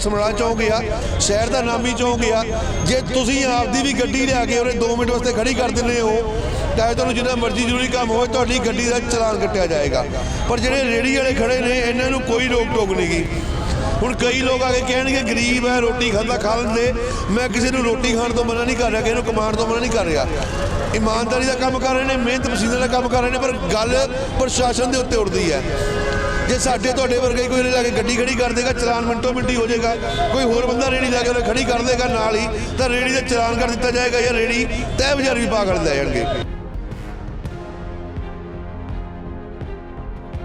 ਸਮਰਾ ਚੌਂਕ ਆ, ਸ਼ਹਿਰ ਦਾ ਨਾਮ ਵੀ ਚੌਂਕ ਆ। ਜੇ ਤੁਸੀਂ ਆਪਦੀ ਵੀ ਗੱਡੀ ਲਿਆ ਕੇ ਉਹਨੇ 2 ਮਿੰਟ ਵਾਸਤੇ ਖੜੀ ਕਰ ਦਿੰਦੇ ਹੋ, ਚਾਹੇ ਤੁਹਾਨੂੰ ਜਿੰਨਾ ਮਰਜ਼ੀ ਜ਼ਰੂਰੀ ਕੰਮ ਹੋਵੇ, ਤੁਹਾਡੀ ਗੱਡੀ ਦਾ ਚਲਾਨ ਕੱਟਿਆ ਜਾਏਗਾ। ਪਰ ਜਿਹੜੇ ਰੇੜੀ ਵਾਲੇ ਖੜੇ ਨੇ, ਇਹਨਾਂ ਨੂੰ ਕੋਈ ਰੋਕ ਟੋਕ ਨਹੀਂ ਗੀ। ਹੁਣ ਕਈ ਲੋਕ ਆ ਕੇ ਕਹਿਣਗੇ, ਗਰੀਬ ਹੈ ਰੋਟੀ ਖਾਂਦਾ ਖਾ ਲੈਂਦੇ। ਮੈਂ ਕਿਸੇ ਨੂੰ ਰੋਟੀ ਖਾਣ ਤੋਂ ਮਨਾ ਨਹੀਂ ਕਰ ਰਿਹਾ, ਕਿਸੇ ਨੂੰ ਕਮਾਉਣ ਤੋਂ ਮਨਾ ਨਹੀਂ ਕਰ ਰਿਹਾ। ਇਮਾਨਦਾਰੀ ਦਾ ਕੰਮ ਕਰ ਰਹੇ ਨੇ, ਮਿਹਨਤ ਪਸੀਨੇ ਦਾ ਕੰਮ ਕਰ ਰਹੇ ਨੇ, ਪਰ ਗੱਲ ਪ੍ਰਸ਼ਾਸਨ ਦੇ ਉੱਤੇ ਉੱਠਦੀ ਹੈ। ਜੇ ਸਾਡੇ ਤੁਹਾਡੇ ਵਰਗੇ ਕੋਈ ਲੈ ਕੇ ਗੱਡੀ ਖੜੀ ਕਰ ਦੇਗਾ ਚਲਾਨ ਮਿੰਟੋ ਮਿੰਟੀ ਹੋ ਜਾਏਗਾ ਕੋਈ ਹੋਰ ਬੰਦਾ ਰੇੜੀ ਲਾ ਕੇ ਉਹਨੇ ਖੜੀ ਕਰ ਦੇਗਾ ਨਾਲ ਹੀ ਤਾਂ ਰੇੜੀ ਦਾ ਚਲਾਨ ਕਰ ਦਿੱਤਾ ਜਾਏਗਾ ਜਾਂ ਰੇੜੀ ਤੈਅ ਬਜ਼ਾਰ ਵੀ ਪਾਗਲ ਲੈ ਜਾਣਗੇ।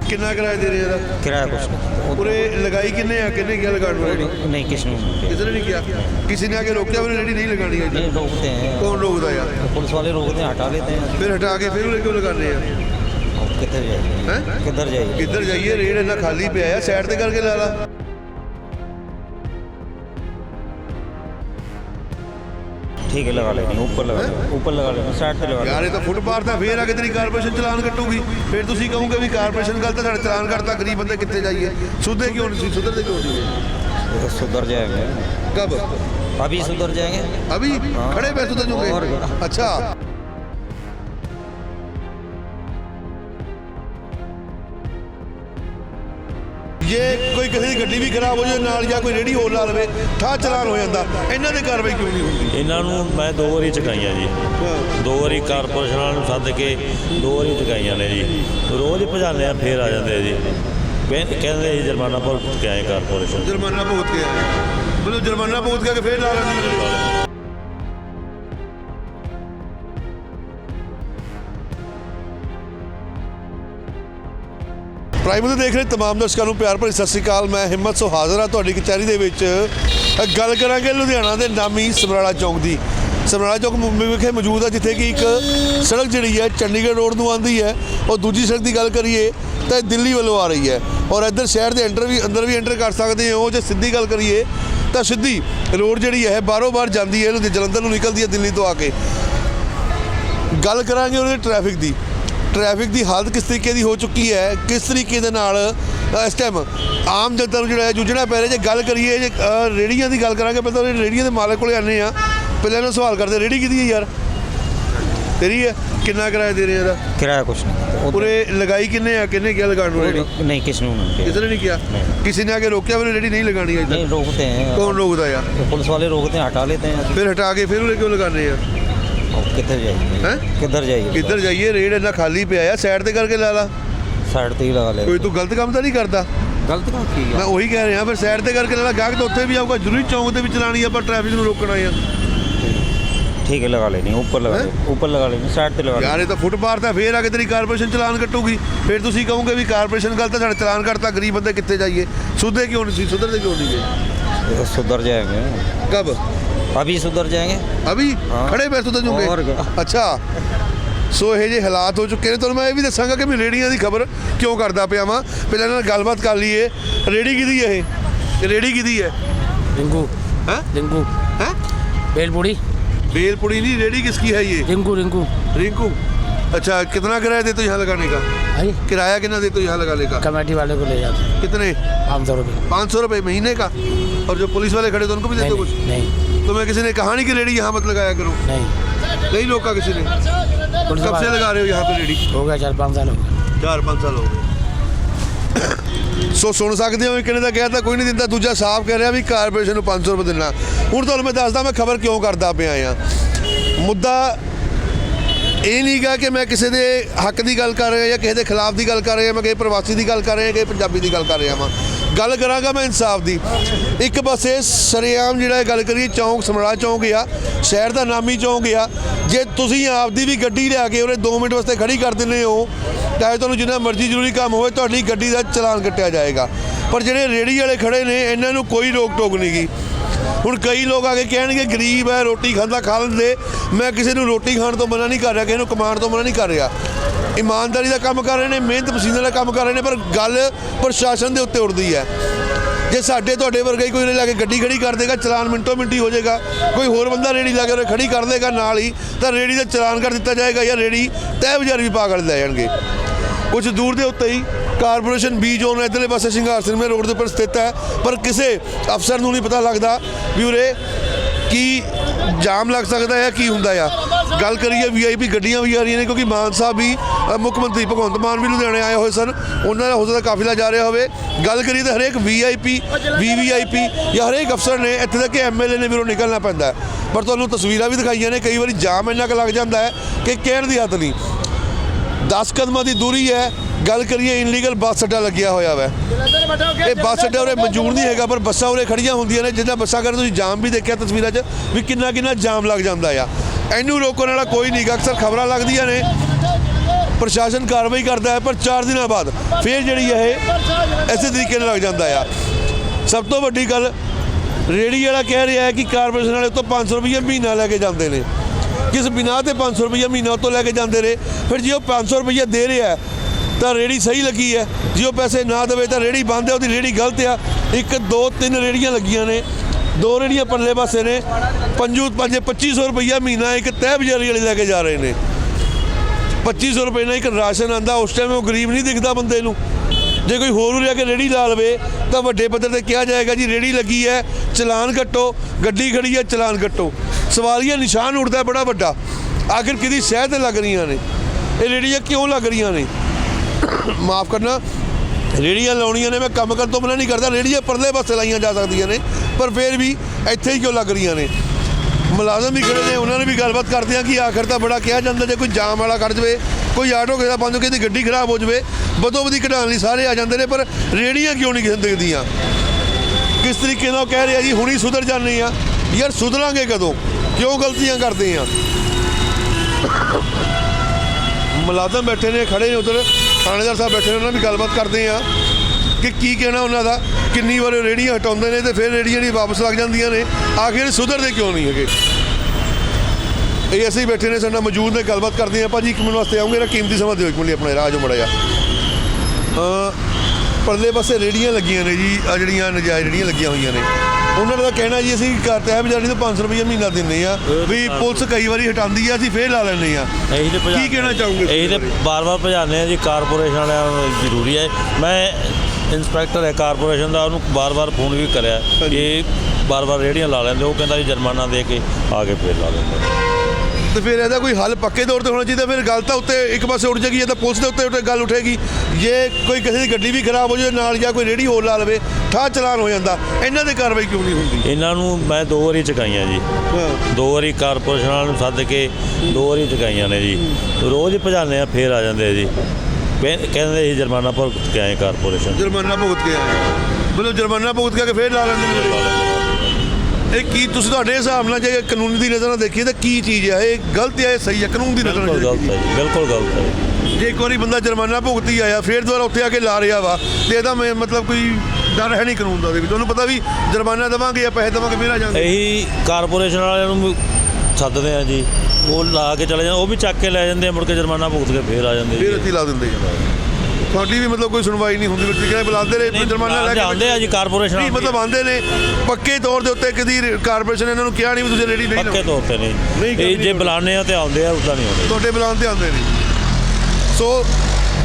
ਕਿੰਨਾ ਕਿਰਾਇਆ ਦੇ ਰਹੇ ਕਿਰਾਇਆ ਕੁਛ ਪੂਰੇ ਲਗਾਈ ਕਿੰਨੇ ਆ? ਕਿੰਨੇ ਕਿਹਾ ਲਗਾਉਣ ਵਾਲੀ? ਨਹੀਂ ਕਿਸ ਨੂੰ ਕਿਸੇ ਨੇ ਨਹੀਂ ਕਿਹਾ? ਕਿਸੇ ਨੇ ਆ ਕੇ ਰੋਕਿਆ ਵੀ ਰੇੜੀ ਨਹੀਂ ਲਗਾਣੀ ਹੈ ਨਹੀਂ ਰੋਕਦੇ ਹੈ ਕੌਣ ਰੋਕਦਾ ਯਾਰ? ਪੁਲਿਸ ਵਾਲੇ ਰੋਕਦੇ ਹਟਾ ਲੈਂਦੇ ਫਿਰ ਹਟਾ ਕੇ ਫਿਰ ਕਿਉਂ ਲਗਾਉਂਦੇ ਆ? अब किधर जाइए हैं? किधर जाइए ਕਿੱਧਰ ਜਾਈਏ ਰੇੜ ਇੰਨਾ ਖਾਲੀ ਪਿਆ ਆ ਸਾਈਡ ਤੇ ਕਰਕੇ ਲਾ ਲਾ ठीक है लगा लेंगे ऊपर लगा लेंगे ऊपर लगा लेंगे साइड पे लगा ਯਾਰ लेंगे ਇਹ ਤਾਂ ਫੁੱਟਪਾਥ ਆ ਫੇਰ ਆ ਕੇ ਤੇਰੀ ਕਾਰਪੋਰੇਸ਼ਨ ਚਲਾਨ ਕੱਟੂਗੀ ਫਿਰ ਤੁਸੀਂ ਕਹੋਗੇ ਵੀ ਕਾਰਪੋਰੇਸ਼ਨ ਗਲਤ ਹੈ ਸਾਡਾ ਚਲਾਨ ਕਰਤਾ ਗਰੀਬ ਬੰਦੇ ਕਿੱਥੇ ਜਾਈਏ ਸੁਧੇ ਕਿਉਂ ਨਹੀਂ ਸੀ ਸੁਧਰਦੇ ਕਿਉਂ ਨਹੀਂ ये तो सुधर जाएंगे ਕਬ अभी सुधर जाएंगे ਅਭੀ ਖੜੇ ਪੈ ਸੁਧਰ और ਜੂਗੇ ਜੇ ਕੋਈ ਕਿਸੇ ਦੀ ਗੱਡੀ ਵੀ ਖਰਾਬ ਹੋ ਜਾਏ ਨਾਲ ਜਾਂ ਕੋਈ ਰੇੜੀ ਹੋਰ ਲਾ ਲਵੇ ਠਾ ਚਲਾਨ ਹੋ ਜਾਂਦਾ। ਇਹਨਾਂ ਦੇ ਕਾਰਵਾਈ ਕਿਉਂ ਨਹੀਂ ਹੁੰਦੀ? ਇਹਨਾਂ ਨੂੰ ਮੈਂ ਦੋ ਵਾਰੀ ਚੁਕਾਈਆਂ ਜੀ। ਦੋ ਵਾਰੀ ਕਾਰਪੋਰੇਸ਼ਨ ਨੂੰ ਸੱਦ ਕੇ ਦੋ ਵਾਰੀ ਚੁਕਾਈਆਂ ਨੇ ਜੀ। ਰੋਜ਼ ਭਜਾਉਂਦੇ ਆ ਫੇਰ ਆ ਜਾਂਦੇ ਆ ਜੀ। ਕਹਿੰ- ਕਹਿੰਦੇ ਜੀ ਜੁਰਮਾਨਾ ਭੁਗਤ ਕੇ ਆਏ ਕਾਰਪੋਰੇਸ਼ਨ। ਜੁਰਮਾਨਾ ਭੁਗਤ ਕੇ ਆਏ। ਮਤਲਬ ਜੁਰਮਾਨਾ ਭੁਗਤ ਕੇ ਫੇਰ ਲਾ ਲੈਂਦੇ ਪ੍ਰਾਈਮ ਨੂੰ ਦੇਖ ਰਹੇ ਤਮਾਮ ਦਰਸ਼ਕਾਂ ਨੂੰ ਪਿਆਰ ਭਰੀ ਸਤਿ ਸ੍ਰੀ ਅਕਾਲ। ਮੈਂ ਹਿੰਮਤ ਸੋ ਹਾਜ਼ਰ ਹਾਂ ਤੁਹਾਡੀ ਕਚਹਿਰੀ ਦੇ ਵਿੱਚ। ਗੱਲ ਕਰਾਂਗੇ ਲੁਧਿਆਣਾ ਦੇ ਨਾਮੀ ਸਮਰਾਲਾ ਚੌਂਕ ਦੀ। ਸਮਰਾਲਾ ਚੌਂਕ ਮੁੰਬਈ ਵਿਖੇ ਮੌਜੂਦ ਹੈ ਜਿੱਥੇ ਕਿ ਇੱਕ ਸੜਕ ਜਿਹੜੀ ਹੈ, ਚੰਡੀਗੜ੍ਹ ਰੋਡ ਨੂੰ ਆਉਂਦੀ ਹੈ ਔਰ ਦੂਜੀ ਸੜਕ ਦੀ ਗੱਲ ਕਰੀਏ ਤਾਂ ਇਹ ਦਿੱਲੀ ਵੱਲੋਂ ਆ ਰਹੀ ਹੈ ਔਰ ਇੱਧਰ ਸ਼ਹਿਰ ਦੇ ਐਂਟਰ ਵੀ, ਅੰਦਰ ਵੀ ਐਂਟਰ ਕਰ ਸਕਦੇ ਹੋ। ਜੇ ਸਿੱਧੀ ਗੱਲ ਕਰੀਏ ਤਾਂ ਸਿੱਧੀ ਰੋਡ ਜਿਹੜੀ ਹੈ ਬਾਰੋ ਬਾਰ ਜਾਂਦੀ ਹੈ। ਲੁਧਿ- ਜਲੰਧਰ ਨੂੰ ਨਿਕਲਦੀ ਹੈ ਦਿੱਲੀ ਤੋਂ ਆ ਕੇ। ਗੱਲ ਕਰਾਂਗੇ ਉਹਦੇ ਟ੍ਰੈਫਿਕ ਦੀ। ਟ੍ਰੈਫਿਕ ਦੀ ਹਾਲਤ ਕਿਸ ਤਰੀਕੇ ਦੀ ਹੋ ਚੁੱਕੀ ਹੈ ਕਿਸ ਤਰੀਕੇ ਦੇ ਨਾਲ ਇਸ ਟਾਈਮ ਆਮ ਜਨਤਾ ਨੂੰ ਜਿਹੜਾ ਹੈ ਪੈ ਰਿਹਾ ਜੇ ਗੱਲ ਕਰੀਏ ਜੇ ਰੇੜੀਆਂ ਦੀ ਗੱਲ ਕਰਾਂਗੇ ਪਹਿਲਾਂ ਰੇੜੀਆਂ ਦੇ ਮਾਲਕ ਕੋਲੇ ਆਨੇ ਆ ਪਹਿਲਾਂ ਇਹਨਾਂ ਸਵਾਲ ਕਰਦੇ ਰੇੜੀ ਕਿਦੀ ਹੈ ਯਾਰ? ਤੇਰੀ ਹੈ? ਕਿੰਨਾ ਕਿਰਾਇਆ ਦੇ ਰਹੇ ਇਹਦਾ? ਕਿਰਾਇਆ ਕੁਛ ਨਹੀਂ। ਪੂਰੇ ਲਗਾਈ ਕਿੰਨੇ ਆ? ਕਿੰਨੇ ਕਿਹਾ ਲਗਾਉਣ ਵਾਲੇ ਨਹੀਂ ਕਿਸ ਨੂੰ ਨਹੀਂ ਕਿਸ ਨੇ ਨਹੀਂ ਕਿਹਾ? ਕਿਸੇ ਨੇ ਆ ਕੇ ਰੋਕਿਆ ਵੀ ਰੇੜੀ ਨਹੀਂ ਲਗਾਣੀ ਹੈ ਨਹੀਂ ਰੋਕਦੇ ਹੈ ਕੌਣ ਰੋਕਦਾ ਯਾਰ? ਪੁਲਿਸ ਵਾਲੇ ਰੋਕਦੇ ਹਟਾ ਲੈਂਦੇ ਆ। ਫਿਰ ਹਟਾ ਕੇ ਫਿਰ ਉਹ ਕਿਉਂ ਲਗਾਉਂਦੇ ਆ? ਕਿੱਧਰ ਜਾਈਏ? ਹੈ? ਕਿੱਧਰ ਜਾਈਏ? ਕਿੱਧਰ ਜਾਈਏ? ਰੇਡ ਇੰਨਾ ਖਾਲੀ ਪਿਆ ਆ ਸਾਈਡ ਤੇ ਕਰਕੇ ਲਾ ਲਾ। ਸਾਈਡ ਤੇ ਹੀ ਲੈ ਕੋਈ ਤੂੰ ਗਲਤ ਕੰਮ ਤਾਂ ਨਹੀਂ ਕਰਦਾ? ਗਲਤ ਕੰਮ ਕੀ ਆ? ਮੈਂ ਉਹੀ ਕਹਿ ਰਿਹਾ ਫਿਰ ਸਾਈਡ ਤੇ ਕਰਕੇ ਲਾ ਲਾ ਗਾਹਕ ਤਾਂ ਉੱਥੇ ਵੀ ਆਊਗਾ ਜ਼ਰੂਰੀ ਚੌਂਕ ਦੇ ਵਿੱਚ ਲਾਣੀ ਆਪਾਂ ਟ੍ਰੈਫਿਕ ਨੂੰ ਰੋਕਣਾ ਆ। ਠੀਕ ਹੈ ਲਗਾ ਲੈਣੀ ਉੱਪਰ ਲਗਾ ਲੈ ਉੱਪਰ ਲਗਾ ਲੈਣੀ ਸਾਈਡ ਤੇ ਲਗਾ ਯਾਰ ਇਹ ਤਾਂ ਫੁੱਟਪਾਥ ਹੈ ਫੇਰ ਆ ਕੇ ਤੇਰੀ ਕਾਰਪੋਰੇਸ਼ਨ ਚਲਾਨ ਕੱਟੂਗੀ। ਫੇਰ ਤੁਸੀਂ ਕਹੋਗੇ ਵੀ ਕਾਰਪੋਰੇਸ਼ਨ ਗਲਤ ਸਾਡਾ ਚਲਾਨ ਕੱਟਤਾ ਗਰੀਬ ਬੰਦੇ ਕਿੱਥੇ ਜਾਈਏ? ਸੁਧੇ ਕਿਉਂ ਨਹੀਂ ਸੀ? ਸੁਧਰਦੇ ਕਿਉਂ ਨਹੀਂ ਗਏ? ਸੁਧਰ ਜਾਏਗੇ। ਕਬ? अभी सुधर जाएंगे ਅਭੀ ਹਾਂ। ਖੜੇ ਪੈ ਸੁਧਰ ਜੂਗੇ ਹੋਰ ਕਿਆ। ਅੱਛਾ ਸੋ ਇਹ ਜੇ ਹਾਲਾਤ ਹੋ ਚੁੱਕੇ ਨੇ ਤੁਹਾਨੂੰ ਮੈਂ ਇਹ ਵੀ ਦੱਸਾਂਗਾ ਕਿ ਮੈਂ ਰੇੜੀਆਂ ਦੀ ਖਬਰ ਕਿਉਂ ਕਰਦਾ ਪਿਆ ਵਾਂ ਪਹਿਲਾਂ ਇਹਨਾਂ ਨਾਲ ਗੱਲਬਾਤ ਕਰ ਲਈਏ ਰੇੜੀ ਕਿਹਦੀ ਹੈ ਇਹ ਰੇੜੀ ਕਿਹਦੀ ਹੈ रिंकू हैं रिंकू हैं बेलपुरी बेलपुरी नहीं रेडी किसकी है ये रिंकू रिंकू रिंकू अच्छा कितना किराया देते हो यहाँ लगाने का अरे किराया कितना देते हो यहाँ लगाने का कमेटी वाले को ले जाते हैं कितने पाँच सौ रुपये पाँच सौ रुपये महीने का और जो पुलिस वाले खड़े थे उनको भी देते नहीं हो कुछ नहीं तो मैं किसी ने कहा नहीं कि रेडी यहाँ मत लगाया करो नहीं नहीं रोका किसी ने पुलिस कब से वाले- लगा रहे हो यहाँ पे रेडी हो गया चार पाँच साल हो गए ਚਾਰ ਪੰਜ ਸਾਲ ਹੋ ਗਏ ਸੋ ਸੁਣ ਸਕਦੇ ਹੋ ਕਿਨੇ ਦਾ ਕਹਿ ਤਾਂ ਕੋਈ ਨਹੀਂ ਦਿੰਦਾ ਦੂਜਾ ਸਾਫ਼ ਕਹਿ ਰਿਹਾ ਵੀ ਕਾਰਪੋਰੇਸ਼ਨ ਨੂੰ 500 ਰੁਪਏ ਦੇਣਾ ਹੁਣ ਤੁਹਾਨੂੰ ਮੈਂ ਦੱਸਦਾ ਮੈਂ ਖਬਰ ਕਿਉਂ ਕਰਦਾ ਪਿਆ ਆ ਮੁੱਦਾ ਇਹ ਨਹੀਂਗਾ ਕਿ ਮੈਂ ਕਿਸੇ ਦੇ ਹੱਕ ਦੀ ਗੱਲ ਕਰ ਰਿਹਾ ਜਾਂ ਕਿਸੇ ਦੇ ਖਿਲਾਫ ਦੀ ਗੱਲ ਕਰ ਰਿਹਾ ਮੈਂ ਕਿਸੇ ਪ੍ਰਵਾਸੀ ਦੀ ਗੱਲ ਕਰ ਰਿਹਾ ਕਿਸੇ ਪੰਜਾਬੀ ਦੀ ਗੱਲ ਕਰ ਰਿਹਾ ਵਾਂ ਗੱਲ ਕਰਾਂਗਾ ਮੈਂ ਇਨਸਾਫ ਦੀ। ਇੱਕ ਪਾਸੇ ਸਰੇਆਮ ਜਿਹੜਾ ਗੱਲ ਕਰੀਏ, ਚੌਂਕ ਸਮਰਾ ਚੌਂਕ ਆ, ਸ਼ਹਿਰ ਦਾ ਨਾਮੀ ਚੌਂਕ ਆ। ਜੇ ਤੁਸੀਂ ਆਪਦੀ ਵੀ ਗੱਡੀ ਲਿਆ ਕੇ ਉਹਨੇ 2 ਮਿੰਟ ਵਾਸਤੇ ਖੜੀ ਕਰ ਦਿੰਦੇ ਹੋ ਚਾਹੇ ਤੁਹਾਨੂੰ ਜਿੰਨਾ ਮਰਜ਼ੀ ਜ਼ਰੂਰੀ ਕੰਮ ਹੋਵੇ, ਤੁਹਾਡੀ ਗੱਡੀ ਦਾ ਚਲਾਨ ਕੱਟਿਆ ਜਾਏਗਾ। ਪਰ ਜਿਹੜੇ ਰੇੜੀ ਵਾਲੇ ਖੜੇ ਨੇ, ਇਹਨਾਂ ਨੂੰ ਕੋਈ ਰੋਕ ਟੋਕ ਨਹੀਂ ਹੁਣ ਕਈ ਲੋਕ ਆ ਕੇ ਕਹਿਣਗੇ, ਗਰੀਬ ਹੈ, ਰੋਟੀ ਖਾਂਦਾ ਖਾ ਲੈਂਦੇ। ਮੈਂ ਕਿਸੇ ਨੂੰ ਰੋਟੀ ਖਾਣ ਤੋਂ ਮਨਾ ਨਹੀਂ ਕਰ ਰਿਹਾ, ਕਿਸੇ ਨੂੰ ਕਮਾਉਣ ਤੋਂ ਮਨਾ ਨਹੀਂ ਕਰ ਰਿਹਾ। ਇਮਾਨਦਾਰੀ ਦਾ ਕੰਮ ਕਰ ਰਹੇ ਨੇ, ਮਿਹਨਤ ਪਸੀਨੇ ਦਾ ਕੰਮ ਕਰ ਰਹੇ ਨੇ, ਪਰ ਗੱਲ ਪ੍ਰਸ਼ਾਸਨ ਦੇ ਉੱਤੇ ਉੱਠਦੀ ਹੈ। ਜੇ ਸਾਡੇ, ਤੁਹਾਡੇ ਵਰਗੇ ਕੋਈ ਲਾ ਕੇ ਗੱਡੀ ਖੜੀ ਕਰ ਦੇਗਾ, ਚਲਾਨ ਮਿੰਟੋ ਮਿੰਟੀ ਹੋ ਜਾਏਗਾ, ਕੋਈ ਹੋਰ ਬੰਦਾ ਰੇੜੀ ਲਾ ਕੇ ਉਹਨੇ ਖੜੀ ਕਰ ਦੇਗਾ ਨਾਲ ਹੀ, ਤਾਂ ਰੇੜੀ ਦਾ ਚਲਾਨ ਕਰ ਦਿੱਤਾ ਜਾਏਗਾ ਜਾਂ ਰੇੜੀ ਤੈਅ ਬਾਜ਼ਾਰ ਵੀ ਪਾਗਲ ਲੈ ਜਾਣਗੇ। ਕੁਝ ਦੂਰ ਦੇ ਉੱਤੇ ਹੀ ਕਾਰਪੋਰੇਸ਼ਨ ਬੀ ਜ਼ੋਨ ਇਧਰਲੇ ਪਾਸੇ ਸ਼ਿੰਗਾਰ ਸਿਨਮੇ ਰੋਡ ਦੇ ਉੱਪਰ ਸਥਿਤ ਹੈ, ਪਰ ਕਿਸੇ ਅਫਸਰ ਨੂੰ ਨਹੀਂ ਪਤਾ ਲੱਗਦਾ ਵੀ ਉਰੇ ਕੀ ਜਾਮ ਲੱਗ ਸਕਦਾ ਹੈ ਕੀ ਹੁੰਦਾ ਆ। ਗੱਲ ਕਰੀਏ ਵੀਆਈਪੀ ਗੱਡੀਆਂ ਵੀ ਆ ਰਹੀਆਂ ਨੇ, ਕਿਉਂਕਿ ਮਾਨ ਸਾਹਿਬ ਵੀ ਮੁੱਖ ਮੰਤਰੀ ਭਗਵੰਤ ਮਾਨ ਵੀ ਲੁਧਿਆਣੇ ਆਏ ਹੋਏ ਸਨ। ਉਹਨਾਂ ਦਾ ਹੋ ਕਾਫਿਲਾ ਜਾ ਰਿਹਾ ਹੋਵੇ। ਗੱਲ ਕਰੀਏ ਤਾਂ ਹਰੇਕ ਵੀਆਈਪੀ ਵੀਵੀਆਈਪੀ ਜਾਂ ਹਰੇਕ ਅਫਸਰ ਨੇ ਇੱਥੇ ਤੱਕ ਕਿ ਐਮਐਲਏ ਨੇ ਵੀ ਨਿਕਲਣਾ ਪੈਂਦਾ ਪਰ ਤੁਹਾਨੂੰ ਤਸਵੀਰਾਂ ਵੀ ਦਿਖਾਈਆਂ ਨੇ, ਕਈ ਵਾਰੀ ਜਾਮ ਇੰਨਾ ਕੁ ਲੱਗ ਜਾਂਦਾ ਹੈ ਕਿ ਕਹਿਣ ਦੀ ਹੱਦ ਨਹੀਂ। 10 ਕਦਮਾਂ ਦੀ ਦੂਰੀ ਹੈ। ਗੱਲ ਕਰੀਏ ਇਨਲੀਗਲ ਬੱਸ ਅੱਡਾ ਲੱਗਿਆ ਹੋਇਆ ਵੈ। ਇਹ ਬੱਸ ਅੱਡਾ ਉਰੇ ਮਨਜ਼ੂਰ ਨਹੀਂ ਹੈਗਾ, ਪਰ ਬੱਸਾਂ ਉਰੇ ਖੜੀਆਂ ਹੁੰਦੀਆਂ ਨੇ। ਜਿੱਦਾਂ ਬੱਸਾਂ ਕਰ ਤੁਸੀਂ ਜਾਮ ਵੀ ਦੇਖਿਆ ਤਸਵੀਰਾਂ 'ਚ ਵੀ ਕਿੰਨਾ ਕਿੰਨਾ ਜਾਮ ਲੱਗ ਜਾਂਦਾ ਆ। ਇਹਨੂੰ ਰੋਕਣ ਵਾਲਾ ਕੋਈ ਨਹੀਂ ਗਾ। ਅਕਸਰ ਖਬਰਾਂ ਲੱਗਦੀਆਂ ਨੇ। ਪ੍ਰਸ਼ਾਸਨ ਕਾਰਵਾਈ ਕਰਦਾ ਹੈ, ਪਰ 4 ਦਿਨਾਂ ਬਾਅਦ ਫੇਰ ਜਿਹੜੀ ਇਹ ਇਸੇ ਤਰੀਕੇ ਨਾਲ ਲੱਗ ਜਾਂਦਾ ਆ। ਸਭ ਤੋਂ ਵੱਡੀ ਗੱਲ ਰੇੜੀ ਵਾਲਾ ਕਹਿ ਰਿਹਾ ਹੈ ਕਿ ਕਾਰਪੋਰੇਸ਼ਨ ਵਾਲੇ ਤੋਂ 500 ਰੁਪਏ ਮਹੀਨਾ ਲੈ ਕੇ ਜਾਂਦੇ ਨੇ। ਕਿਸ ਬਿਨਾ ਤੇ 500 ਰੁਪਏ ਮਹੀਨਾ ਤੋਂ ਲੈ ਕੇ ਜਾਂਦੇ ਰਹੇ। ਫਿਰ ਜੇ ਉਹ 500 ਰੁਪਏ ਦੇ ਰਿਹਾ ਤਾਂ ਰੇੜੀ ਸਹੀ ਲੱਗੀ ਹੈ। ਜੇ ਉਹ ਪੈਸੇ ਨਾ ਦੇਵੇ ਤਾਂ ਰੇੜੀ ਬੰਦ ਹੈ, ਉਹਦੀ ਰੇੜੀ ਗਲਤ ਆ। ਇੱਕ, ਦੋ, ਤਿੰਨ ਰੇੜੀਆਂ ਲੱਗੀਆਂ ਨੇ। ਦੋ ਰੇੜੀਆਂ ਪਰਲੇ ਪਾਸੇ ਨੇ। ਪੰਜੂ, ਪੰਜੇ 2500 ਰੁਪਈਆ ਮਹੀਨਾ ਇੱਕ ਤਹਿ ਬਜ਼ਾਰੀ ਵਾਲੇ ਲੈ ਕੇ ਜਾ ਰਹੇ ਨੇ। 2500 ਰੁਪਏ ਨਾਲ ਇੱਕ ਰਾਸ਼ਨ ਆਂਦਾ ਉਸ ਟਾਈਮ ਉਹ ਗਰੀਬ ਨਹੀਂ ਦਿਖਦਾ ਬੰਦੇ ਨੂੰ। ਜੇ ਕੋਈ ਹੋਰ ਉਰੇ ਆ ਕੇ ਰੇੜੀ ਲਾ ਲਵੇ, ਤਾਂ ਵੱਡੇ ਪੱਧਰ ਤੇ ਕਿਹਾ ਜਾਏਗਾ ਜੀ ਰੇੜੀ ਲੱਗੀ ਹੈ, ਚਲਾਨ ਕੱਟੋ, ਗੱਡੀ ਖੜੀ ਹੈ, ਚਲਾਨ ਕੱਟੋ। ਸਵਾਰੀਆਂ ਨਿਸ਼ਾਨ ਉੱਡਦਾ ਬੜਾ ਵੱਡਾ। ਆਖਿਰ ਕਿਹਦੀ ਸਹਿ ਤੇ ਲੱਗ ਰਹੀਆਂ ਨੇ? ਇਹ ਰੇੜੀਆਂ ਕਿਉਂ ਲੱਗ ਰਹੀਆਂ ਨੇ? ਮਾਫ ਕਰਨਾ ਰੇੜੀਆਂ ਲਾਉਣੀਆਂ ਨੇ, ਮੈਂ ਕੰਮ ਕਰਨ ਤੋਂ ਮਨਾ ਨਹੀਂ ਕਰਦਾ ਰੇੜੀਆਂ ਪਰਲੇ ਪਾਸੇ ਲਾਈਆਂ ਜਾ ਸਕਦੀਆਂ ਨੇ, ਪਰ ਫਿਰ ਵੀ ਇੱਥੇ ਹੀ ਕਿਉਂ ਲੱਗ ਰਹੀਆਂ ਨੇ? ਮੁਲਾਜ਼ਮ ਵੀ ਖੜੇ ਨੇ, ਉਹਨਾਂ ਨੇ ਵੀ ਗੱਲਬਾਤ ਕਰਦੇ ਆ ਕਿ ਆਖਰ ਤਾਂ ਬੜਾ ਕਿਹਾ ਜਾਂਦਾ, ਜੇ ਕੋਈ ਜਾਮ ਵਾਲਾ ਕੱਢ ਜਵੇ ਕੋਈ ਆਟੋ ਕਿਸੇ ਦਾ ਬੰਦ ਹੋ ਕੇ ਦੀ ਗੱਡੀ ਖਰਾਬ ਹੋ ਜਵੇ ਬਦੋ ਬਦੀ ਕਢਾਉਣ ਲਈ ਸਾਰੇ ਆ ਜਾਂਦੇ ਨੇ, ਪਰ ਰੇੜੀਆਂ ਕਿਉਂ ਨਹੀਂ ਕਿਸੇ ਦਿਖਦੀਆਂ? ਕਿਸ ਤਰੀਕੇ ਨਾਲ ਉਹ ਕਹਿ ਰਿਹਾ ਜੀ, ਹੁਣੀ ਸੁਧਰ ਜਾਂਦੇ ਆ। ਯਾਰ ਸੁਧਰਾਂਗੇ ਕਦੋਂ? ਕਿਉਂ ਗਲਤੀਆਂ ਕਰਦੇ ਆ? ਮੁਲਾਜ਼ਮ ਬੈਠੇ ਨੇ, ਖੜੇ ਨੇ ਉਧਰ, ਥਾਣੇਦਾਰ ਸਾਹਿਬ ਬੈਠੇ ਨੇ, ਉਹਨਾਂ ਨਾਲ ਵੀ ਗੱਲਬਾਤ ਕਰਦੇ ਆ ਕਿ ਕੀ ਕਹਿਣਾ ਉਹਨਾਂ ਦਾ, ਕਿੰਨੀ ਵਾਰ ਰੇੜੀਆਂ ਹਟਾਉਂਦੇ ਨੇ ਤੇ ਫਿਰ ਰੇੜੀਆਂ ਨਹੀਂ ਵਾਪਸ ਲੱਗ ਜਾਂਦੀਆਂ ਨੇ, ਆਖਿਰ ਸੁਧਰਦੇ ਕਿਉਂ ਨਹੀਂ ਹੈਗੇ? ਇਹ ਅਸੀਂ ਬੈਠੇ ਨੇ ਸਾਡੇ ਮੌਜੂਦ ਨੇ ਗੱਲਬਾਤ ਕਰਦੇ ਆ ਭਾਜੀ ਇੱਕ ਮਿੰਟ ਵਾਸਤੇ ਆਉਂਗੇ ਨਾ ਕੀਮਤੀ ਸਮਾਂ ਦਿਓ ਇੱਕ ਮਿੰਟ ਲਈ ਆਪਣਾ ਰਾਜ ਮੜਾ ਜਾ ਪਰਲੇ ਪਾਸੇ ਰੇੜੀਆਂ ਲੱਗੀਆਂ ਨੇ ਜੀ ਆ ਜਿਹੜੀਆਂ ਨਜਾਇਜ਼ ਰੇੜੀਆਂ ਲੱਗੀਆਂ ਹੋਈਆਂ ਨੇ। ਉਹਨਾਂ ਦਾ ਕਹਿਣਾ ਜੀ ਅਸੀਂ ਕਰਤੇ ਹੈ ਬਜਾਰੀ ਤੋਂ 500 ਰੁਪਏ ਮਹੀਨਾ ਦਿੰਦੇ ਆ ਵੀ ਪੁਲਿਸ ਕਈ ਵਾਰੀ ਹਟਾਉਂਦੀ ਆ ਅਸੀਂ ਫੇਰ ਲਾ ਲੈਂਦੇ ਆ ਇਹੀ ਤੇ ਕੀ ਕਹਿਣਾ ਚਾਹੋਗੇ? ਇਹੀ ਤੇ ਬਾਰੇ? ਬਾਰ-ਬਾਰ ਭਜਾਉਂਦੇ ਆ ਜੀ ਕਾਰਪੋਰੇਸ਼ਨ ਵਾਲਿਆਂ ਨੂੰ ਜ਼ਰੂਰੀ ਹੈ। ਮੈਂ ਇੰਸਪੈਕਟਰ ਹੈ ਕਾਰਪੋਰੇਸ਼ਨ ਦਾ ਉਹਨੂੰ ਬਾਰ-ਬਾਰ ਫੋਨ ਵੀ ਕਰਿਆ। ਕਿ ਬਾਰ-ਬਾਰ ਰੇੜੀਆਂ ਲਾ ਲੈਂਦੇ ਉਹ ਕਹਿੰਦਾ ਜੀ ਜੁਰਮਾਨਾ ਦੇ ਕੇ ਆ ਕੇ ਫੇਰ ਲਾ ਲੈਂਦੇ ਤੇ ਫਿਰ ਇਹਦਾ ਕੋਈ ਹੱਲ ਪੱਕੇ ਤੌਰ ਤੇ ਹੋਣਾ ਚਾਹੀਦਾ ਫਿਰ ਗੱਲ ਤਾਂ ਉੱਤੇ ਇੱਕ ਪਾਸੇ ਉੱਡ ਜਾਏਗੀ ਜਾਂ ਤਾਂ ਪੁਲਿਸ ਦੇ ਉੱਤੇ ਉੱਤੇ ਗੱਲ ਉੱਠੇਗੀ। ਜੇ ਕੋਈ ਕਿਸੇ ਦੀ ਗੱਡੀ ਵੀ ਖਰਾਬ ਹੋ ਜਾਏ ਨਾਲ ਜਾਂ ਕੋਈ ਰੇੜੀ ਹੋਰ ਲਾ ਲਵੇ ਠਾਹ ਚਲਾਨ ਹੋ ਜਾਂਦਾ। ਇਹਨਾਂ ਤੇ ਕਾਰਵਾਈ ਕਿਉਂ ਨਹੀਂ ਹੁੰਦੀ? ਇਹਨਾਂ ਨੂੰ ਮੈਂ ਦੋ ਵਾਰੀ ਚੁਕਾਈਆਂ ਜੀ। ਦੋ ਵਾਰੀ ਕਾਰਪੋਰੇਸ਼ਨ ਨੂੰ ਸੱਦ ਕੇ ਦੋ ਵਾਰੀ ਚੁਕਾਈਆਂ ਨੇ ਜੀ। ਰੋਜ਼ ਭਜਾਉਂਦੇ ਆ ਫੇਰ ਆ ਜਾਂਦੇ ਜੀ। ਕਹਿ- ਕਹਿੰਦੇ ਜੀ ਜੁਰਮਾਨਾ ਭੁਗਤ ਕੇ ਆਏ ਕਾਰਪੋਰੇਸ਼ਨ। ਜੁਰਮਾਨਾ ਭੁਗਤ ਕੇ ਆਏ ਮਤਲਬ ਜੁਰਮਾਨਾ ਭੁਗਤ ਕੇ ਫੇਰ ਲਾ ਲੈਂਦੇ ਨੇ। ਇਹ ਕੀ ਤੁਸੀਂ ਤੁਹਾਡੇ ਹਿਸਾਬ ਨਾਲ ਜੇ ਕਾਨੂੰਨ ਦੀ ਨਜ਼ਰ ਨਾਲ ਦੇਖੀਏ ਤਾਂ ਕੀ ਚੀਜ਼ ਹੈ ਇਹ ਗਲਤ ਹੈ ਇਹ ਸਹੀ ਹੈ ਕਾਨੂੰਨ ਦੀ ਨਜ਼ਰ ਬਿਲਕੁਲ ਨਾਲ ਗਲਤ ਹੈ ਜੀ ਬਿਲਕੁਲ ਗਲਤ ਹੈ ਜੇ। ਇੱਕ ਵਾਰੀ ਬੰਦਾ ਜੁਰਮਾਨਾ ਭੁਗਤੀ ਆਇਆ ਫੇਰ ਦੁਬਾਰਾ ਉੱਥੇ ਆ ਕੇ ਲਾ ਰਿਹਾ ਵਾ ਤੇ ਇਹਦਾ ਮੈਂ ਮਤਲਬ ਕੋਈ ਡਰ ਹੈ ਨਹੀਂ ਕਾਨੂੰਨ ਦਾ ਉਹਦੇ ਵਿੱਚ ਉਹਨੂੰ ਪਤਾ ਵੀ ਜੁਰਮਾਨਾ ਦੇਵਾਂਗੇ ਜਾਂ ਪੈਸੇ ਦੇਵਾਂਗੇ ਫੇਰ ਆ ਜਾਣਗੇ ਇਹੀ ਕਾਰਪੋਰੇਸ਼ਨ ਵਾਲਿਆਂ ਨੂੰ ਵੀ ਸੱਦਦੇ ਆ ਜੀ। ਉਹ ਲਾ ਕੇ ਚਲੇ ਜਾਂਦੇ ਉਹ ਵੀ ਚੱਕ ਕੇ ਲੈ ਜਾਂਦੇ ਆ ਮੁੜ ਕੇ ਜੁਰਮਾਨਾ ਭੁਗਤ ਕੇ ਫੇਰ ਆ ਜਾਂਦੇ ਫੇਰ ਜੀ। ਅਸੀਂ ਲਾ ਦਿੰਦੇ ਆ ਤੁਹਾਡੀ ਵੀ ਮਤਲਬ ਕੋਈ ਸੁਣਵਾਈ ਨਹੀਂ ਹੁੰਦੀ ਕਹਿੰਦੇ ਬੁਲਾਉਂਦੇ ਨੇ ਨਹੀਂ, ਜੁਰਮਾਨਾ ਲੈ ਕੇ ਆਉਂਦੇ ਆ ਜੀ ਕਾਰਪੋਰੇਸ਼ਨ ਨਹੀਂ ਮਤਲਬ ਆਉਂਦੇ ਨੇ ਪੱਕੇ ਤੌਰ ਦੇ ਉੱਤੇ ਕਦੀ ਕਾਰਪੋਰੇਸ਼ਨ ਇਹਨਾਂ ਨੂੰ ਕਿਹਾ ਨਹੀਂ ਵੀ ਤੁਸੀਂ ਰੇੜੀ ਨਹੀਂ ਪੱਕੇ ਤੌਰ ਤੇ ਨਹੀਂ, ਨਹੀਂ ਇਹ ਨਹੀਂ ਜੇ ਬੁਲਾਉਂਦੇ ਆ ਤੇ ਆਉਂਦੇ ਆ ਉਦਾਂ ਨਹੀਂ ਆਉਂਦੇ ਤੁਹਾਡੇ ਬੁਲਾਉਣ ਤੇ ਆਉਂਦੇ ਨੇ। ਸੋ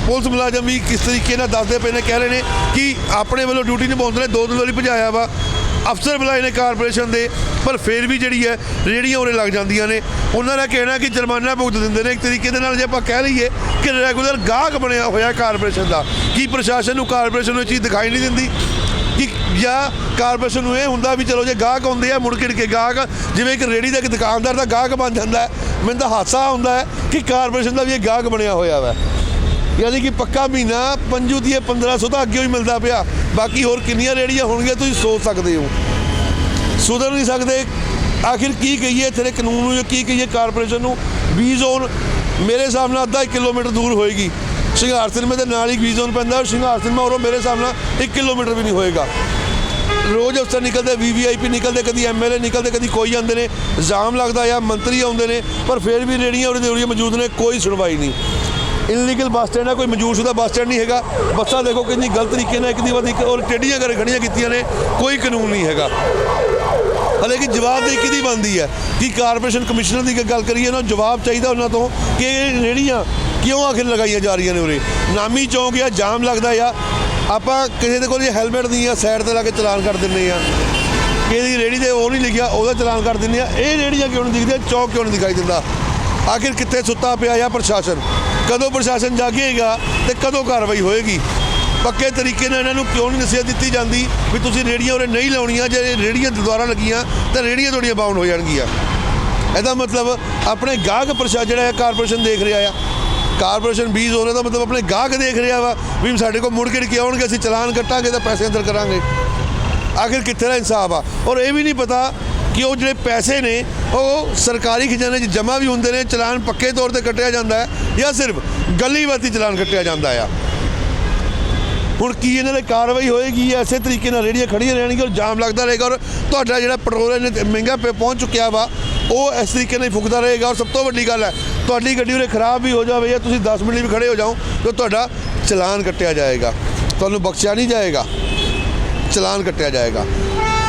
ਪੁਲਿਸ ਮੁਲਾਜ਼ਮ ਵੀ ਕਿਸ ਤਰੀਕੇ ਨਾਲ ਦੱਸਦੇ ਪਏ ਨੇ ਕਹਿ ਰਹੇ ਨੇ ਕਿ ਆਪਣੇ ਵੱਲੋਂ ਡਿਊਟੀ ਨਿਭਾਉਂਦੇ ਨੇ ਦੋ ਦਿਨ ਵਾਲੀ ਭਜਾਇਆ ਵਾ। ਅਫਸਰ ਬੁਲਾਏ ਨੇ ਕਾਰਪੋਰੇਸ਼ਨ ਦੇ, ਪਰ ਫਿਰ ਵੀ ਜਿਹੜੀ ਹੈ, ਰੇੜੀਆਂ ਉਰੇ ਲੱਗ ਜਾਂਦੀਆਂ ਨੇ। ਉਹਨਾਂ ਦਾ ਕਹਿਣਾ ਕਿ ਜੁਰਮਾਨਾ ਭੁਗਤ ਦਿੰਦੇ ਨੇ। ਇੱਕ ਤਰੀਕੇ ਦੇ ਨਾਲ ਜੇ ਆਪਾਂ ਕਹਿ ਲਈਏ ਕਿ ਰੈਗੂਲਰ ਗਾਹਕ ਬਣਿਆ ਹੋਇਆ ਕਾਰਪੋਰੇਸ਼ਨ ਦਾ, ਕੀ ਪ੍ਰਸ਼ਾਸਨ ਨੂੰ ਕਾਰਪੋਰੇਸ਼ਨ ਨੂੰ ਇਹ ਚੀਜ਼ ਦਿਖਾਈ ਨਹੀਂ ਦਿੰਦੀ? ਕਿ ਜਾਂ ਕਾਰਪੋਰੇਸ਼ਨ ਨੂੰ ਇਹ ਹੁੰਦਾ ਵੀ ਚਲੋ ਜੇ ਗਾਹਕ ਆਉਂਦੇ ਆ ਮੁੜ ਕੇ ਕੇ ਗਾਹਕ, ਜਿਵੇਂ ਇੱਕ ਰੇੜੀ ਦਾ ਇੱਕ ਦੁਕਾਨਦਾਰ ਦਾ ਗਾਹਕ ਬਣ ਜਾਂਦਾ ਮੈਨੂੰ ਤਾਂ ਹਾਸਾ ਹੁੰਦਾ ਹੈ ਕਿ ਕਾਰਪੋਰੇਸ਼ਨ ਦਾ ਵੀ ਇਹ ਗਾਹਕ ਬਣਿਆ ਹੋਇਆ ਵਾ। ਯਾਨੀ ਕਿ ਪੱਕਾ ਮਹੀਨਾ ਪੰਜੂ ਦੀ 1500 ਤਾਂ ਅੱਗੇ ਹੀ ਮਿਲਦਾ ਪਿਆ। ਬਾਕੀ ਹੋਰ ਕਿੰਨੀਆਂ ਰੇੜੀਆਂ ਹੋਣਗੀਆਂ ਤੁਸੀਂ ਸੋਚ ਸਕਦੇ ਹੋ। ਸੁਧਰ ਨਹੀਂ ਸਕਦੇ। ਆਖਿਰ ਕੀ ਕਹੀਏ ਇੱਥੇ ਦੇ ਕਾਨੂੰਨ ਨੂੰ ਜਾਂ ਕੀ ਕਹੀਏ ਕਾਰਪੋਰੇਸ਼ਨ ਨੂੰ? ਬੀ ਜ਼ੋਨ ਮੇਰੇ ਹਿਸਾਬ ਨਾਲ ਅੱਧਾ ਇੱਕ ਕਿਲੋਮੀਟਰ ਦੂਰ ਹੋਏਗੀ। ਸ਼ਿੰਗਾਰ ਸਿਨੇਮੇ ਦੇ ਨਾਲ ਹੀ ਬੀ ਜ਼ੋਨ ਪੈਂਦਾ। ਔਰ ਸ਼ਿੰਗਾਰ ਸਿਨੇਮਾ ਔਰੋਂ ਮੇਰੇ ਹਿਸਾਬ ਨਾਲ 1 ਕਿਲੋਮੀਟਰ ਵੀ ਨਹੀਂ ਹੋਏਗਾ। ਰੋਜ਼ ਅਫਸਰ ਨਿਕਲਦੇ ਵੀਵੀਆਈਪੀ ਨਿਕਲਦੇ, ਕਦੀ ਐਮਐਲਏ ਨਿਕਲਦੇ, ਕਦੀ ਕੋਈ ਆਉਂਦੇ ਨੇ। ਇਲਜ਼ਾਮ ਲੱਗਦਾ ਜਾਂ ਮੰਤਰੀ ਆਉਂਦੇ ਨੇ, ਪਰ ਫਿਰ ਵੀ ਰੇੜੀਆਂ ਉਹਦੇ ਦੇ ਮੌਜੂਦ ਨੇ, ਕੋਈ ਸੁਣਵਾਈ ਨਹੀਂ। ਇਨਲੀਗਲ ਬੱਸ ਸਟੈਂਡ ਹੈ ਕੋਈ ਮਨਜ਼ੂਰ ਬੱਸ ਸਟੈਂਡ ਨਹੀਂ ਹੈਗਾ। ਬੱਸਾਂ ਦੇਖੋ ਕਿੰਨੀ ਗਲਤ ਤਰੀਕੇ ਨਾਲ, ਇੱਕ ਦੀ ਬਾਅਦ ਇੱਕ ਔਰ ਟੇਡੀਆਂ ਕਰ ਖੜੀਆਂ ਕੀਤੀਆਂ ਨੇ, ਕੋਈ ਕਾਨੂੰਨ ਨਹੀਂ ਹੈਗਾ। ਹਲੇ ਕਿ ਜਵਾਬਦੇਹੀ ਕਿਹਦੀ ਬਣਦੀ ਹੈ? ਕਿ ਕਾਰਪੋਰੇਸ਼ਨ ਕਮਿਸ਼ਨਰ ਦੀ ਗੱਲ ਕਰੀਏ ਉਹਨਾਂ ਨੂੰ, ਜਵਾਬ ਚਾਹੀਦਾ ਉਹਨਾਂ ਤੋਂ ਕਿ ਇਹ ਰੇਹੜੀਆਂ ਕਿਉਂ ਆਖਿਰ ਲਗਾਈਆਂ ਜਾ ਰਹੀਆਂ ਨੇ ਉਰੇ? ਨਾਮੀ ਚੌਂਕ ਆ, ਜਾਮ ਲੱਗਦਾ ਆ। ਆਪਾਂ ਕਿਸੇ ਦੇ ਕੋਲ ਜੇ ਹੈਲਮਟ ਨਹੀਂ ਆ ਸਾਈਡ ਤੇ ਲਾ ਕੇ ਚਲਾਨ ਕਰ ਦਿੰਦੇ ਆ। ਕਿਹਦੀ ਰੇੜੀ ਤੇ ਉਹ ਨਹੀਂ ਲਿਖਿਆ, ਉਹਦਾ ਚਲਾਨ ਕਰ ਦਿੰਦੇ ਆ। ਇਹ ਰੇੜੀਆਂ ਕਿਉਂ ਨਹੀਂ ਦਿਖਦੀਆਂ, ਚੌਕ ਕਿਉਂ ਨਹੀਂ ਦਿਖਾਈ ਦਿੰਦਾ? ਆਖਿਰ ਕਿੱਥੇ ਸੁੱਤਾ ਪਿਆ ਆ ਪ੍ਰਸ਼ਾਸਨ? ਕਦੋਂ ਪ੍ਰਸ਼ਾਸਨ ਜਾਗੇਗਾ ਤੇ ਕਦੋਂ ਕਾਰਵਾਈ ਹੋਏਗੀ? ਪੱਕੇ ਤਰੀਕੇ ਨਾਲ ਇਹਨਾਂ ਨੂੰ ਕਿਉਂ ਨਹੀਂ ਨਸੀਹਤ ਦਿੱਤੀ ਜਾਂਦੀ ਵੀ ਤੁਸੀਂ ਰੇੜੀਆਂ ਉਰੇ ਨਹੀਂ ਲਾਉਣੀਆਂ, ਜੇ ਰੇੜੀਆਂ ਦੁਆਰਾ ਲੱਗੀਆਂ, ਤਾਂ ਰੇੜੀਆਂ ਤੁਹਾਡੀਆਂ ਬਾਉਂਡ ਹੋ ਜਾਣਗੀਆਂ। ਇਹਦਾ ਮਤਲਬ ਆਪਣੇ ਗਾਹਕ ਪ੍ਰਸ਼ਾ, ਜਿਹੜਾ ਹੈ ਕਾਰਪੋਰੇਸ਼ਨ ਦੇਖ ਰਿਹਾ ਆ, ਕਾਰਪੋਰੇਸ਼ਨ ਬੀਜ ਹੋਣੇ ਦਾ ਮਤਲਬ ਆਪਣੇ ਗਾਹਕ ਦੇਖ ਰਿਹਾ ਵਾ ਵੀ ਸਾਡੇ ਕੋਲ ਮੁੜ ਕੇ ਕੇ ਆਉਣਗੇ, ਅਸੀਂ ਚਲਾਨ ਕੱਟਾਂਗੇ ਤਾਂ ਪੈਸੇ ਅੰਦਰ ਕਰਾਂਗੇ। ਆਖਿਰ ਕਿੱਥੇ ਦਾ ਇਨਸਾਫ ਆ? ਔਰ ਇਹ ਵੀ ਨਹੀਂ ਪਤਾ ਕਿ ਉਹ ਜਿਹੜੇ ਪੈਸੇ ਨੇ, ਉਹ ਸਰਕਾਰੀ ਖਜ਼ਾਨੇ 'ਚ ਜਮ੍ਹਾਂ ਵੀ ਹੁੰਦੇ ਨੇ, ਚਲਾਨ ਪੱਕੇ ਤੌਰ ਤੇ ਕੱਟਿਆ ਜਾਂਦਾ ਹੈ ਜਾਂ ਸਿਰਫ ਗੱਲੀ ਵਾਤੀ ਚਲਾਨ ਕੱਟਿਆ ਜਾਂਦਾ ਆ ਹੁਣ ਕੀ ਇਹਨਾਂ ਦੀ ਕਾਰਵਾਈ ਹੋਏਗੀ? ਐਸੇ ਤਰੀਕੇ ਨਾਲ ਰੇੜੀਆਂ ਖੜੀਆਂ ਰਹਿਣਗੀਆਂ ਔਰ ਜਾਮ ਲੱਗਦਾ ਰਹੇਗਾ ਔਰ ਤੁਹਾਡਾ ਜਿਹੜਾ ਪੈਟਰੋਲ ਇਹਨੇ ਤੇ ਮਹਿੰਗਾ ਪੈ ਪਹੁੰਚ ਚੁੱਕਿਆ ਵਾ, ਉਹ ਇਸ ਤਰੀਕੇ ਨਾਲ ਹੀ ਫੁਕਦਾ ਰਹੇਗਾ ਔਰ ਸਭ ਤੋਂ ਵੱਡੀ ਗੱਲ ਹੈ, ਤੁਹਾਡੀ ਗੱਡੀ ਉਰੇ ਖਰਾਬ ਵੀ ਹੋ ਜਾਵੇ ਜਾਂ ਤੁਸੀਂ 10 ਮਿੰਟ ਵੀ ਖੜੇ ਹੋ ਜਾਓ, ਤਾਂ ਤੁਹਾਡਾ ਚਲਾਨ ਕੱਟਿਆ ਜਾਏਗਾ। ਤੁਹਾਨੂੰ ਬਖਸ਼ਿਆ ਨਹੀਂ ਜਾਏਗਾ। ਚਲਾਨ ਕੱਟਿਆ ਜਾਏਗਾ।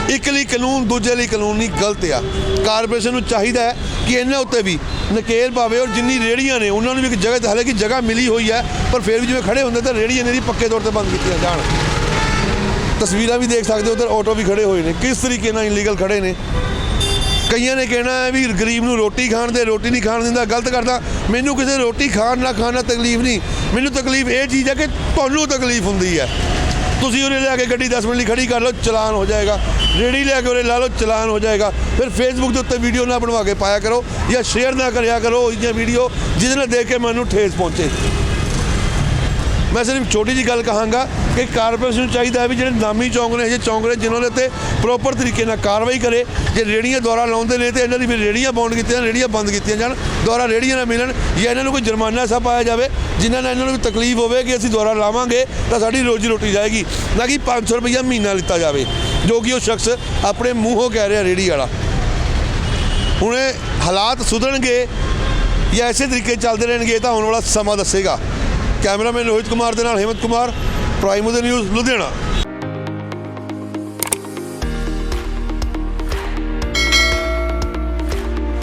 ਇੱਕ ਲਈ ਕਾਨੂੰਨ, ਦੂਜੇ ਲਈ ਕਾਨੂੰਨ ਨਹੀਂ, ਗਲਤ ਆ। ਕਾਰਪੋਰੇਸ਼ਨ ਨੂੰ ਚਾਹੀਦਾ ਹੈ ਕਿ ਇਹਨਾਂ ਉੱਤੇ ਵੀ ਨਕੇਲ ਪਾਵੇ ਔਰ ਜਿੰਨੀ ਰੇੜੀਆਂ ਨੇ, ਉਹਨਾਂ ਨੂੰ ਵੀ ਇੱਕ ਜਗ੍ਹਾ ਤੇ ਹਾਲੇ ਕਿ ਜਗ੍ਹਾ ਮਿਲੀ ਹੋਈ ਹੈ, ਪਰ ਫਿਰ ਵੀ ਜਿਵੇਂ ਖੜੇ ਹੁੰਦੇ ਤਾਂ ਰੇੜੀਆਂ ਨੇ ਦੀ ਪੱਕੇ ਤੌਰ ਤੇ ਬੰਦ ਕੀਤੀਆਂ ਜਾਣ। ਤਸਵੀਰਾਂ ਵੀ ਦੇਖ ਸਕਦੇ ਹੋ ਉਧਰ ਆਟੋ ਵੀ ਖੜੇ ਹੋਏ ਨੇ। ਕਿਸ ਤਰੀਕੇ ਨਾਲ ਇਲੀਗਲ ਖੜੇ ਨੇ? ਕਈਆਂ ਨੇ ਕਹਿਣਾ ਹੈ ਵੀ ਗਰੀਬ ਨੂੰ ਰੋਟੀ ਖਾਣ ਦੇ, ਰੋਟੀ ਨਹੀਂ ਖਾਣ ਦਿੰਦਾ, ਗਲਤ ਕਰਦਾ। ਮੈਨੂੰ ਕਿਸੇ ਰੋਟੀ ਖਾਣ ਨਾ ਖਾਣ ਨਾਲ ਤਕਲੀਫ ਨਹੀਂ। ਮੈਨੂੰ ਤਕਲੀਫ ਇਹ ਚੀਜ਼ ਹੈ ਕਿ ਤੁਹਾਨੂੰ ਤਕਲੀਫ ਹੁੰਦੀ ਹੈ। ਤੁਸੀਂ ਉਰੇ ਲਿਆ ਕੇ ਗੱਡੀ 10 ਮਿੰਟ ਲਈ ਖੜੀ ਕਰ ਲਓ, ਚਲਾਨ ਹੋ ਜਾਏਗਾ। ਰੇੜੀ ਲਿਆ ਕੇ ਉਰੇ ਲਾ ਲਓ, ਚਲਾਨ ਹੋ ਜਾਏਗਾ। ਫਿਰ ਫੇਸਬੁੱਕ ਦੇ ਉੱਤੇ ਵੀਡੀਓ ਨਾ ਬਣਵਾ ਕੇ ਪਾਇਆ ਕਰੋ ਜਾਂ ਸ਼ੇਅਰ ਨਾ ਕਰਿਆ ਕਰੋ ਇਹ ਵੀਡੀਓ ਜਿਹਦੇ ਨਾਲ ਦੇਖ ਕੇ ਮੈਨੂੰ ਠੇਸ ਪਹੁੰਚੇ। ਮੈਂ ਸਿਰਫ ਛੋਟੀ ਜੀ ਗੱਲ ਕਹਾਂਗਾ ਕਿ ਕਾਰਪੋਰੇਸ਼ਨ ਨੂੰ ਚਾਹੀਦਾ ਹੈ ਵੀ ਜਿਹੜੇ ਨਾਮੀ ਚੌਂਕ ਨੇ, ਇਹ ਜਿਹੇ ਚੌਂਕ ਨੇ ਜਿਨ੍ਹਾਂ ਦੇ ਉੱਤੇ ਪ੍ਰੋਪਰ ਤਰੀਕੇ ਨਾਲ ਕਾਰਵਾਈ ਕਰੇ, ਜੇ ਰੇੜੀਆਂ ਦੁਆਰਾ ਲਾਉਂਦੇ ਨੇ ਤੇ ਇਹਨਾਂ ਦੀ ਵੀ ਰੇੜੀਆਂ ਬਾਉਂਡ ਕੀਤੀਆਂ ਰੇੜੀਆਂ ਬੰਦ ਕੀਤੀਆਂ ਜਾਣ, ਦੁਆਰਾ ਰੇੜੀਆਂ ਨਾ ਮਿਲਣ ਜਾਂ ਇਹਨਾਂ ਨੂੰ ਕੋਈ ਜੁਰਮਾਨਾ ਸਾ ਪਾਇਆ ਜਾਵੇ, ਜਿਨ੍ਹਾਂ ਨਾਲ ਇਹਨਾਂ ਨੂੰ ਵੀ ਤਕਲੀਫ ਹੋਵੇ ਕਿ ਅਸੀਂ ਦੁਆਰਾ ਲਾਵਾਂਗੇ, ਤਾਂ ਸਾਡੀ ਰੋਜੀ ਰੋਟੀ ਜਾਏਗੀ, ਨਾ ਕਿ 500 ਰੁਪਈਆ ਮਹੀਨਾ ਲਿੱਤਾ ਜਾਵੇ, ਜੋ ਕਿ ਉਹ ਸ਼ਖਸ ਆਪਣੇ ਮੂੰਹੋਂ ਕਹਿ ਰਿਹਾ ਰੇੜੀ ਵਾਲਾ। ਹੁਣ ਹਾਲਾਤ ਸੁਧਰਨਗੇ ਜਾਂ ਐਸੇ ਤਰੀਕੇ ਚੱਲਦੇ ਰਹਿਣਗੇ, ਇਹ ਤਾਂ ਆਉਣ ਵਾਲਾ ਸਮਾਂ ਦੱਸੇਗਾ। ਕੈਮਰਾਮੈਨ ਰੋਹਿਤ ਕੁਮਾਰ ਦੇ ਨਾਲ ਹੇਮੰਤ ਕੁਮਾਰ ਪ੍ਰਾਈਮ ਦੇ ਨਿਊਜ਼ ਲੁਧਿਆਣਾ